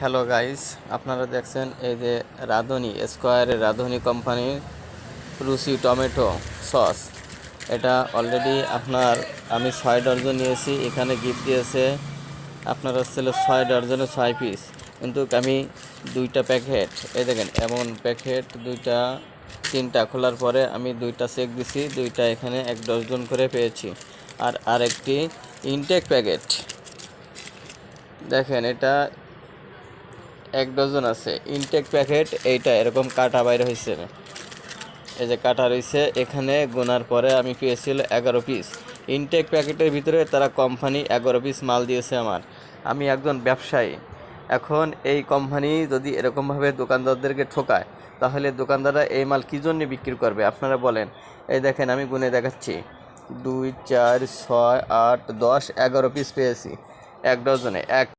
Hello guys আপনারা দেখছেন এই যে রাঁধুনি স্কোয়ারের রাঁধুনি কোম্পানির রুচি টমেটো সস এটা অলরেডি আপনার আমি ছয় ডর্জন নিয়েছি, এখানে গিফট দিয়েছে আপনার হচ্ছিল ছয় ডর্জনে ছয় পিস কিন্তু আমি দুইটা প্যাকেট এই দেখেন, এমন প্যাকেট দুইটা, তিনটা খোলার পরে আমি দুইটা চেক দিছি, দুইটা এখানে এক ডজন করে পেয়েছি। আর আরেকটি ইনটেক প্যাকেট দেখেন, এটা এক ডজন আছে। ইনটেক প্যাকেট এইটা এরকম কাটা বাইরে হয়েছে এই যে কাটা রয়েছে এখানে গোনার পরে আমি পেয়েছিল এগারো পিস ইনটেক প্যাকেটের ভিতরে তারা কোম্পানি এগারো পিস মাল দিয়েছে আমার। আমি একজন ব্যবসায়ী। এখন এই কোম্পানি যদি এরকমভাবে দোকানদারদেরকে ঠকায়, তাহলে দোকানদাররা এই মাল কী জন্যে বিক্রি করবে? আপনারা বলেন। এই দেখেন, আমি গুনে দেখাচ্ছি। দুই, চার, ছয়, আট, দশ, এগারো পিস পেয়েছি। এক ডজনে, এক